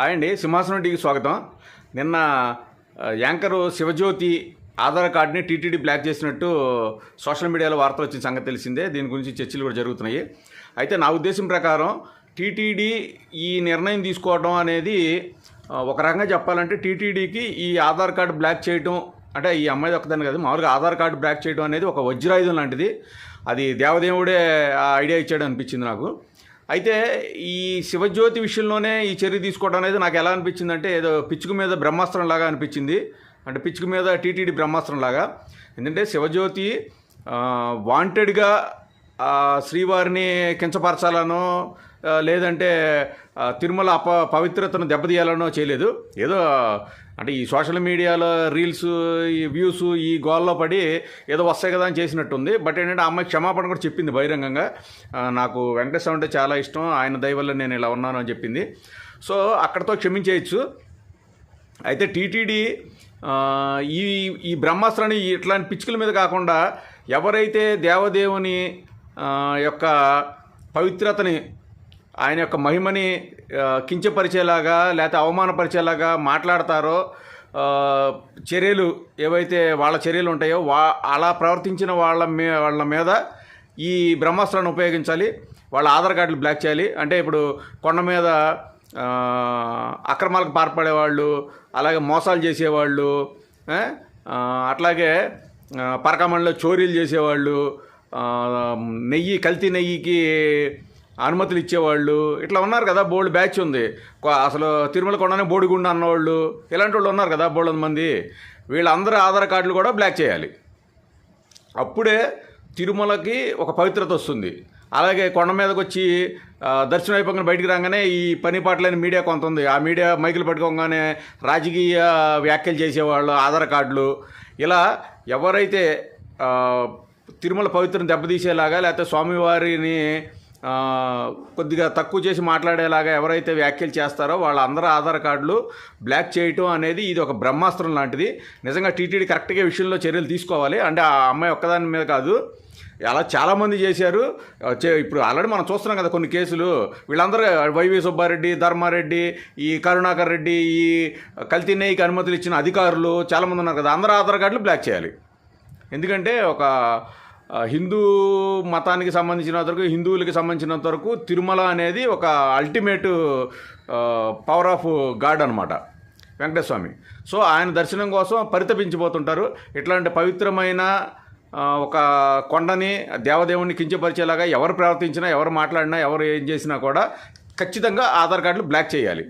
Hi అండి సింహాసనం టీకి స్వాగతం. నిన్న యాంకరు శివజ్యోతి ఆధార్ కార్డుని టీటీడీ బ్లాక్ చేసినట్టు సోషల్ మీడియాలో వార్తలు వచ్చిన సంగతి తెలిసిందే. దీని గురించి చర్చలు కూడా జరుగుతున్నాయి. అయితే నా ఉద్దేశం ప్రకారం టీటీడీ ఈ నిర్ణయం తీసుకోవడం అనేది ఒక రకంగా చెప్పాలంటే టీటీడీకి ఈ ఆధార్ కార్డు బ్లాక్ చేయడం అంటే ఈ అమ్మాయి ఒక్కదాన్ని కాదు మామూలుగా ఆధార్ కార్డు బ్లాక్ చేయడం అనేది ఒక వజ్రాయుధం లాంటిది. అది దేవదేవుడే ఆ ఐడియా ఇచ్చాడు అనిపించింది నాకు. అయితే ఈ శివజ్యోతి విషయంలోనే ఈ చర్య తీసుకోవడం అనేది నాకు ఎలా అనిపించిందంటే ఏదో పిచ్చుకు మీద బ్రహ్మాస్త్రం లాగా అనిపించింది. అంటే పిచ్చుకు మీద టీటీడీ బ్రహ్మాస్త్రం లాగా ఎందుకంటే శివజ్యోతి వాంటెడ్గా శ్రీవారిని కించపరచాలనో లేదంటే తిరుమల అప పవిత్రతను దెబ్బతీయాలనో చేయలేదు. ఏదో అంటే ఈ సోషల్ మీడియాలో రీల్స్ ఈ వ్యూస్ ఈ గోల్లో పడి ఏదో వస్తాయి కదా అని చేసినట్టుంది. బట్ ఏంటంటే ఆ అమ్మాయి క్షమాపణ కూడా చెప్పింది బహిరంగంగా. నాకు వెంకటేశ్వర అంటే చాలా ఇష్టం. ఆయన దయ వల్ల నేను ఇలా ఉన్నాను అని చెప్పింది. సో అక్కడతో క్షమించేయచ్చు. అయితే టీటీడీ ఈ ఈ బ్రహ్మాస్త్రాన్ని ఇట్లాంటి పిచ్చుకల మీద కాకుండా ఎవరైతే దేవదేవుని యొక్క పవిత్రతని ఆయన యొక్క మహిమని కించపరిచేలాగా లేకపోతే అవమానపరిచేలాగా మాట్లాడతారో చర్యలు ఏవైతే వాళ్ళ చర్యలు ఉంటాయో వా అలా ప్రవర్తించిన వాళ్ళ మీ వాళ్ళ మీద ఈ బ్రహ్మాస్త్రాన్ని ఉపయోగించాలి. వాళ్ళ ఆధార్ కార్డులు బ్లాక్ చేయాలి. అంటే ఇప్పుడు కొండ మీద అక్రమాలకు పాల్పడేవాళ్ళు అలాగే మోసాలు చేసేవాళ్ళు అట్లాగే పరకమండలో చోరీలు చేసేవాళ్ళు నెయ్యి కల్తీ నెయ్యికి అనుమతులు ఇచ్చేవాళ్ళు. ఇట్లా ఉన్నారు కదా బోల్డ్ బ్యాచ్ ఉంది. అసలు తిరుమల కొండనే బోడిగుండ అన్నవాళ్ళు. ఇలాంటి వాళ్ళు ఉన్నారు కదా బోల్డ్ మంది. వీళ్ళందరూ ఆధార్ కార్డులు కూడా బ్లాక్ చేయాలి. అప్పుడే తిరుమలకి ఒక పవిత్రత వస్తుంది. అలాగే కొండ మీదకి వచ్చి దర్శనం అయిపోయిన బయటికి రాగానే ఈ పని పాటలైన మీడియా కొంత ఉంది. ఆ మీడియా మైకులు పట్టుకోగానే రాజకీయ వ్యాఖ్యలు చేసేవాళ్ళు ఆధార్ కార్డులు. ఇలా ఎవరైతే తిరుమల పవిత్రను దెబ్బతీసేలాగా లేకపోతే స్వామివారిని కొద్దిగా తక్కువ చేసి మాట్లాడేలాగా ఎవరైతే వ్యాఖ్యలు చేస్తారో వాళ్ళందరూ ఆధార్ కార్డులు బ్లాక్ చేయటం అనేది ఇది ఒక బ్రహ్మాస్త్రం లాంటిది. నిజంగా టీటీడీ కరెక్ట్గా విషయంలో చర్యలు తీసుకోవాలి. అంటే ఆ అమ్మాయి ఒక్కదాని మీద కాదు. అలా చాలామంది చేశారు. ఇప్పుడు ఆల్రెడీ మనం చూస్తున్నాం కదా కొన్ని కేసులు. వీళ్ళందరూ వైవి సుబ్బారెడ్డి ధర్మారెడ్డి ఈ కరుణాకర్ రెడ్డి ఈ కల్తీనేయికి అనుమతులు ఇచ్చిన అధికారులు చాలామంది ఉన్నారు కదా. అందరూ ఆధార్ కార్డులు బ్లాక్ చేయాలి. ఎందుకంటే ఒక హిందూ మతానికి సంబంధించినంత వరకు హిందువులకి సంబంధించినంత వరకు తిరుమల అనేది ఒక అల్టిమేట్ పవర్ ఆఫ్ గాడ్ అనమాట వెంకటేశ్వమి సో ఆయన దర్శనం కోసం పరితపించిపోతుంటారు. ఇట్లాంటి పవిత్రమైన ఒక కొండని దేవదేవుని కించపరిచేలాగా ఎవరు ప్రవర్తించినా ఎవరు మాట్లాడినా ఎవరు ఏం చేసినా కూడా ఖచ్చితంగా ఆధార్ కార్డులు బ్లాక్ చేయాలి.